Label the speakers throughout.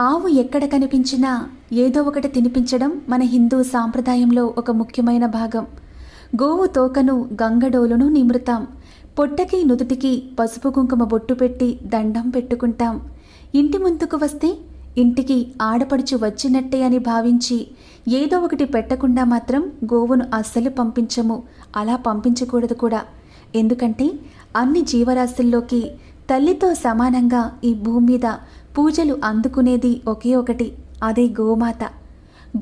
Speaker 1: ఆవు ఎక్కడ కనిపించినా ఏదో ఒకటి తినిపించడం మన హిందూ సాంప్రదాయంలో ఒక ముఖ్యమైన భాగం. గోవు తోకను గంగడోలును నిమృతాం పొట్టకి నుదుటికి పసుపు కుంకుమ బొట్టు పెట్టి దండం పెట్టుకుంటాం. ఇంటి ముందుకు వస్తే ఇంటికి ఆడపడుచు వచ్చినట్టే అని భావించి ఏదో ఒకటి పెట్టకుండా మాత్రం గోవును అస్సలు పంపించము. అలా పంపించకూడదు కూడా. ఎందుకంటే అన్ని జీవరాశుల్లోకి తల్లితో సమానంగా ఈ భూమి మీద పూజలు అందుకునేది ఒకే ఒకటి అదే గోమాత.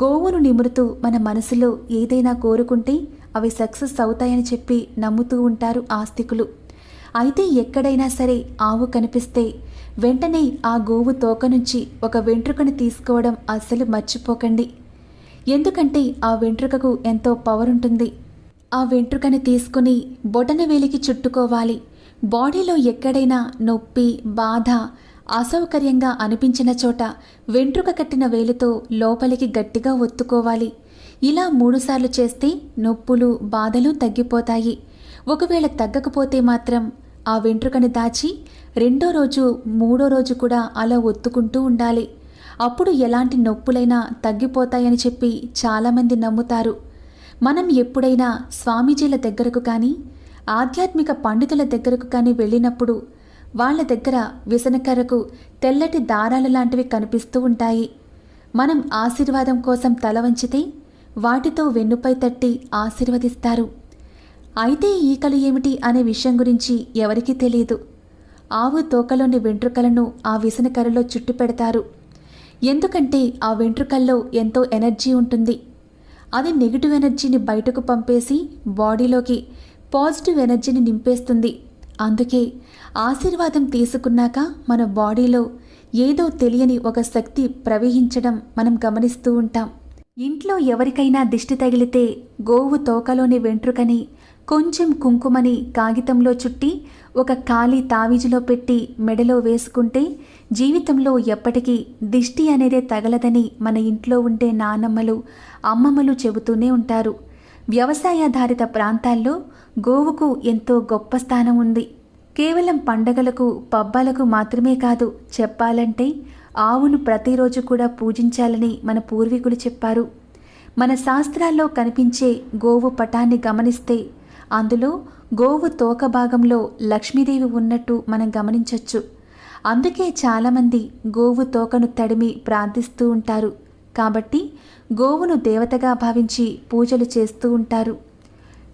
Speaker 1: గోవును నిమురుతూ మన మనసులో ఏదైనా కోరుకుంటే అవి సక్సెస్ అవుతాయని చెప్పి నమ్ముతూ ఉంటారు ఆస్తికులు. అయితే ఎక్కడైనా సరే ఆవు కనిపిస్తే వెంటనే ఆ గోవు తోక నుంచి ఒక వెంట్రుకను తీసుకోవడం అస్సలు మర్చిపోకండి. ఎందుకంటే ఆ వెంట్రుకకు ఎంతో పవర్ ఉంటుంది. ఆ వెంట్రుకని తీసుకుని బొటన వేలికి చుట్టుకోవాలి. బాడీలో ఎక్కడైనా నొప్పి బాధ అసౌకర్యంగా అనిపించిన చోట వెంట్రుక కట్టిన వేలితో లోపలికి గట్టిగా ఒత్తుకోవాలి. ఇలా మూడుసార్లు చేస్తే నొప్పులు బాధలు తగ్గిపోతాయి. ఒకవేళ తగ్గకపోతే మాత్రం ఆ వెంట్రుకని దాచి రెండో రోజు మూడో రోజు కూడా అలా ఒత్తుకుంటూ ఉండాలి. అప్పుడు ఎలాంటి నొప్పులైనా తగ్గిపోతాయని చెప్పి చాలామంది నమ్ముతారు. మనం ఎప్పుడైనా స్వామీజీల దగ్గరకు కానీ ఆధ్యాత్మిక పండితుల దగ్గరకు కానీ వెళ్ళినప్పుడు వాళ్ళ దగ్గర విసనకర్రకు తెల్లటి దారాలు లాంటివి కనిపిస్తూ ఉంటాయి. మనం ఆశీర్వాదం కోసం తల వంచితే వాటితో వెన్నుపై తట్టి ఆశీర్వదిస్తారు. అయితే ఈకలు ఏమిటి అనే విషయం గురించి ఎవరికీ తెలియదు ఆవు తోకలోని వెంట్రుకలను ఆ విసనకర్రలో చుట్టు పెడతారు. ఎందుకంటే ఆ వెంట్రుకల్లో ఎంతో ఎనర్జీ ఉంటుంది. అది నెగిటివ్ ఎనర్జీని బయటకు పంపేసి బాడీలోకి పాజిటివ్ ఎనర్జీని నింపేస్తుంది. అందుకే ఆశీర్వాదం తీసుకున్నాక మన బాడీలో ఏదో తెలియని ఒక శక్తి ప్రవహించడం మనం గమనిస్తూ ఉంటాం. ఇంట్లో ఎవరికైనా దిష్టి తగిలితే గోవు తోకలోని వెంట్రుకని కొంచెం కుంకుమని కాగితంలో చుట్టి ఒక ఖాళీ తావీజులో పెట్టి మెడలో వేసుకుంటే జీవితంలో ఎప్పటికీ దిష్టి అనేదే తగలదని మన ఇంట్లో ఉండే నానమ్మలు అమ్మమ్మలు చెబుతూనే ఉంటారు. వ్యవసాయాధారిత ప్రాంతాల్లో గోవుకు ఎంతో గొప్ప స్థానం ఉంది. కేవలం పండగలకు పబ్బాలకు మాత్రమే కాదు చెప్పాలంటే ఆవును ప్రతిరోజు కూడా పూజించాలని మన పూర్వీకులు చెప్పారు. మన శాస్త్రాల్లో కనిపించే గోవు పటాన్ని గమనిస్తే అందులో గోవు తోక భాగంలో లక్ష్మీదేవి ఉన్నట్టు మనం గమనించవచ్చు అందుకే చాలామంది గోవు తోకను తడిమి ప్రార్థిస్తూ ఉంటారు. కాబట్టి గోవును దేవతగా భావించి పూజలు చేస్తూ ఉంటారు.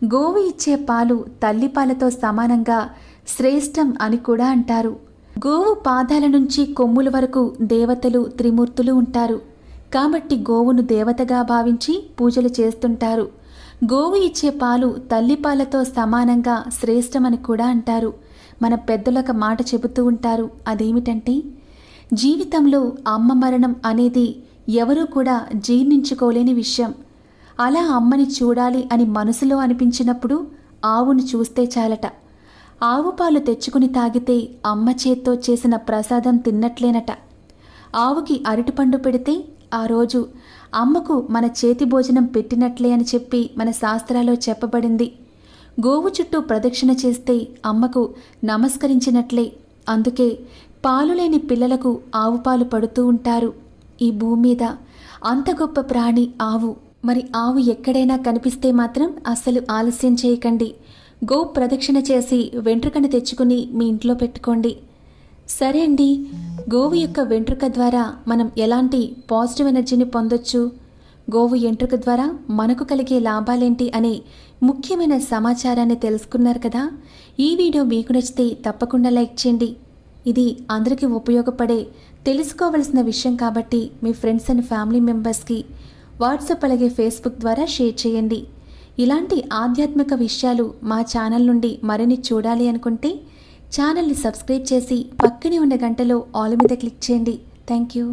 Speaker 1: గోవు ఇచ్చే పాలు తల్లిపాలతో సమానంగా శ్రేష్టం అని కూడా అంటారు. గోవు పాదాల నుంచి కొమ్ముల వరకు దేవతలు త్రిమూర్తులు ఉంటారు. కాబట్టి గోవును దేవతగా భావించి పూజలు చేస్తుంటారు. గోవు ఇచ్చే పాలు తల్లిపాలతో సమానంగా శ్రేష్టమని కూడా అంటారు. మన పెద్దలకు మాట చెబుతూ ఉంటారు. అదేమిటంటే జీవితంలో అమ్మ మరణం అనేది ఎవరూ కూడా జీర్ణించుకోలేని విషయం. అలా అమ్మని చూడాలి అని మనసులో అనిపించినప్పుడు ఆవును చూస్తే చాలట. ఆవు పాలు తెచ్చుకుని తాగితే అమ్మ చేత్తో చేసిన ప్రసాదం తిన్నట్లేనట. ఆవుకి అరటిపండు పెడితే ఆ రోజు అమ్మకు మన చేతి భోజనం పెట్టినట్లే అని చెప్పి మన శాస్త్రాల్లో చెప్పబడింది. గోవు చుట్టూ ప్రదక్షిణ చేస్తే అమ్మకు నమస్కరించినట్లే. అందుకే పాలు లేని పిల్లలకు ఆవు పాలు పడుతూ ఉంటారు. ఈ భూమి మీద అంత గొప్ప ప్రాణి ఆవు. మరి ఆవు ఎక్కడైనా కనిపిస్తే మాత్రం అస్సలు ఆలస్యం చేయకండి. గో ప్రదక్షిణ చేసి వెంట్రుకను తెచ్చుకుని మీ ఇంట్లో పెట్టుకోండి. సరే అండి. గోవు యొక్క వెంట్రుక ద్వారా మనం ఎలాంటి పాజిటివ్ ఎనర్జీని పొందొచ్చు? గోవు ఎంట్రుక ద్వారా మనకు కలిగే లాభాలేంటి అనే ముఖ్యమైన సమాచారాన్ని తెలుసుకున్నారు కదా? ఈ వీడియో మీకు నచ్చితే తప్పకుండా లైక్ చేయండి. ఇది అందరికీ ఉపయోగపడే తెలుసుకోవలసిన విషయం కాబట్టి మీ ఫ్రెండ్స్ అండ్ ఫ్యామిలీ మెంబర్స్కి వాట్సాప్ అలాగే ఫేస్బుక్ ద్వారా షేర్ చేయండి. ఇలాంటి ఆధ్యాత్మిక విషయాలు మా ఛానల్ నుండి మరిన్ని చూడాలి అనుకుంటే ఛానల్ని సబ్స్క్రైబ్ చేసి పక్కనే ఉన్న గంటలో ఆల్ మీద క్లిక్ చేయండి. Thank you